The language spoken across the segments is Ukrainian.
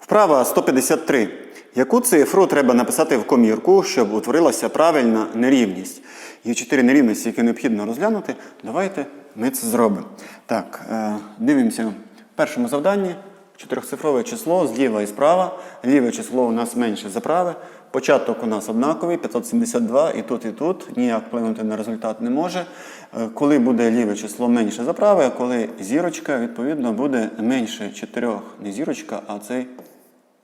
Вправа 153. Яку цифру треба написати в комірку, щоб утворилася правильна нерівність? Є чотири нерівності, які необхідно розглянути. Давайте ми це зробимо. Так, е, дивимося в першому завданні. Чотирьохцифрове число зліва і справа. Ліве число у нас менше за праве. Початок у нас однаковий, 572, і тут, і тут. Ніяк вплинути на результат не може. Е, Коли буде ліве число менше за праве, а коли зірочка, відповідно, буде менше чотирьох. Не зірочка, а цей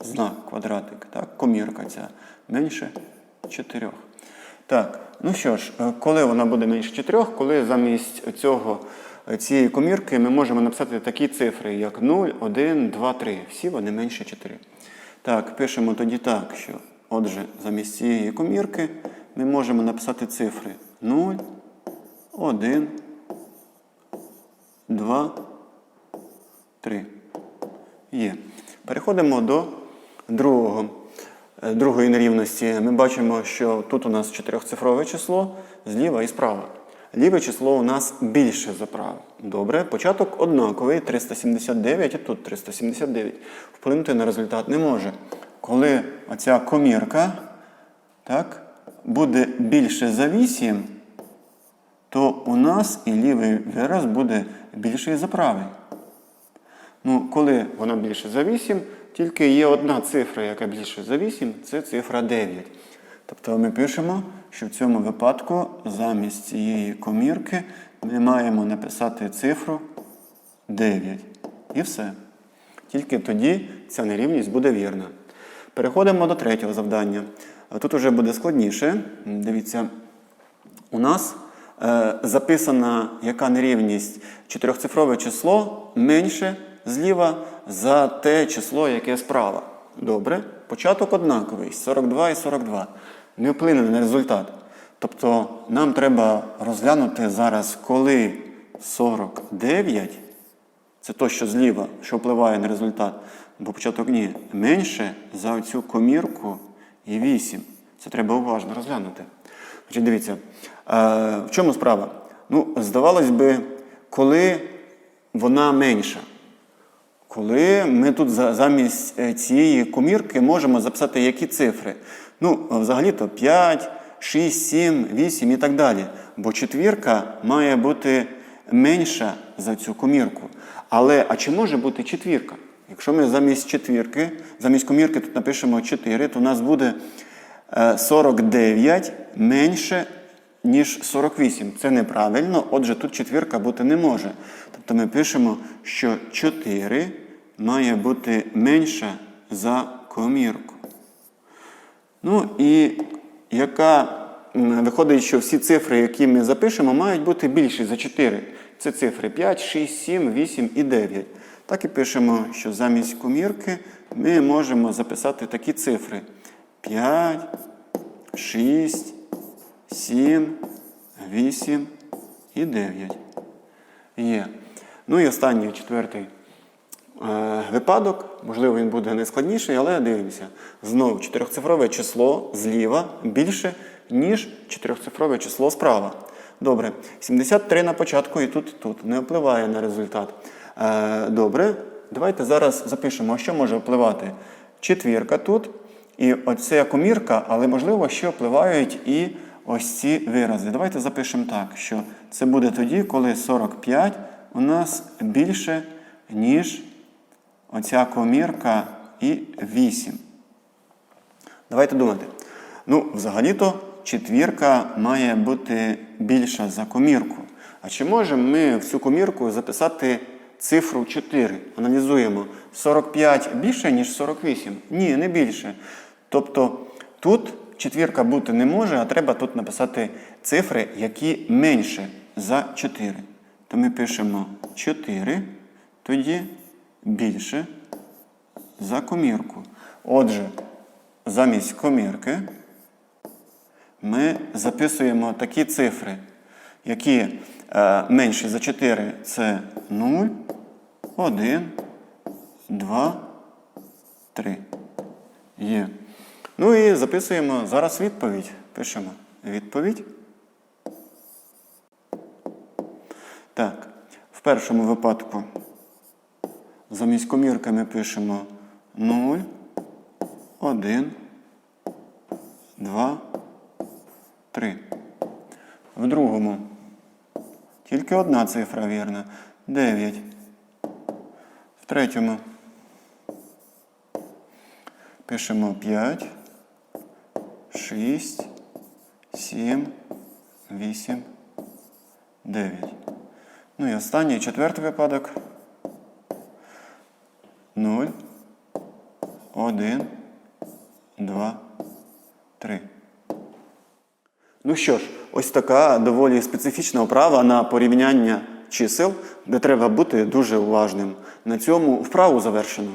знак, квадратик, так, комірка ця менше 4. Так, ну що ж, е, коли вона буде менше 4, коли замість цього, е, цієї комірки ми можемо написати такі цифри, як 0, 1, 2, 3. Всі вони менше 4. Так, пишемо тоді так, що, отже, замість цієї комірки ми можемо написати цифри 0, 1, 2, 3. Є. Переходимо до другого, е, другої нерівності. Ми бачимо, що тут у нас чотирьохцифрове число зліва і справа. Ліве число у нас більше за праве. Добре, початок однаковий 379, і тут 379. Вплинути на результат не може. Коли оця комірка так, буде більше за 8, то у нас і лівий вираз буде більший за правий. Ну, коли вона більше за 8, тільки є одна цифра, яка більше за 8, це цифра 9. Тобто ми пишемо, що в цьому випадку замість цієї комірки ми маємо написати цифру 9. І все. Тільки тоді ця нерівність буде вірна. Переходимо до третього завдання. Тут вже буде складніше. Дивіться, у нас е, записана яка нерівність чотирьохцифрове число менше зліва за те число, яке справа. Добре. Початок однаковий 42 і 42. Не вплине на результат. Тобто нам треба розглянути зараз, коли 49, це то, що зліва, що впливає на результат, бо початок ні, менше за цю комірку і 8. Це треба уважно розглянути. Значить, дивіться, е, в чому справа? Ну, здавалось би, коли вона менша. Коли ми тут замість е, цієї комірки можемо записати які цифри? Ну, взагалі-то 5, 6, 7, 8 і так далі. Бо четвірка має бути менша за цю комірку. Але а чи може бути четвірка? Якщо ми замість четвірки, замість комірки тут напишемо 4, то у нас буде е, 49 менше, ніж 48. Це неправильно, отже, тут четвірка бути не може. Тобто ми пишемо, що 4 має бути менша за комірку. Ну і яка виходить, що всі цифри, які ми запишемо, мають бути більші за 4. Це цифри 5, 6, 7, 8 і 9. Так і пишемо, що замість комірки ми можемо записати такі цифри: 5, 6, 7, 8 і 9. Є. Ну і останній четвертий випадок, можливо, він буде найскладніший, але дивимося. Знову чотирьохцифрове число зліва більше, ніж чотирьохцифрове число справа. Добре, 73 на початку і тут, тут. Не впливає на результат. Е, добре, давайте зараз запишемо, що може впливати. Четвірка тут. І оця комірка, але можливо, що впливають і ось ці вирази. Давайте запишемо так, що це буде тоді, коли 45 у нас більше, ніж оця комірка і 8. Давайте думати. Ну, взагалі-то четвірка має бути більша за комірку. А чи можемо ми в цю комірку записати цифру 4? Аналізуємо. 45 більше, ніж 48? Ні, не більше. Тобто тут четвірка бути не може, а треба тут написати цифри, які менше за 4. То ми пишемо 4, тоді більше за комірку. Отже, замість комірки ми записуємо такі цифри, які е, менші за 4 це 0, 1, 2, 3. Є. Ну і записуємо зараз відповідь. Пишемо відповідь. Так, в першому випадку замість комірки ми пишемо 0, 1, 2, 3. В другому тільки одна цифра вірна. 9. В третьому пишемо 5, 6, 7, 8, 9. Ну і останній четвертий випадок. 0, 1, 2, 3. Ну що ж, ось така доволі специфічна вправа на порівняння чисел, де треба бути дуже уважним. На цьому вправу завершено.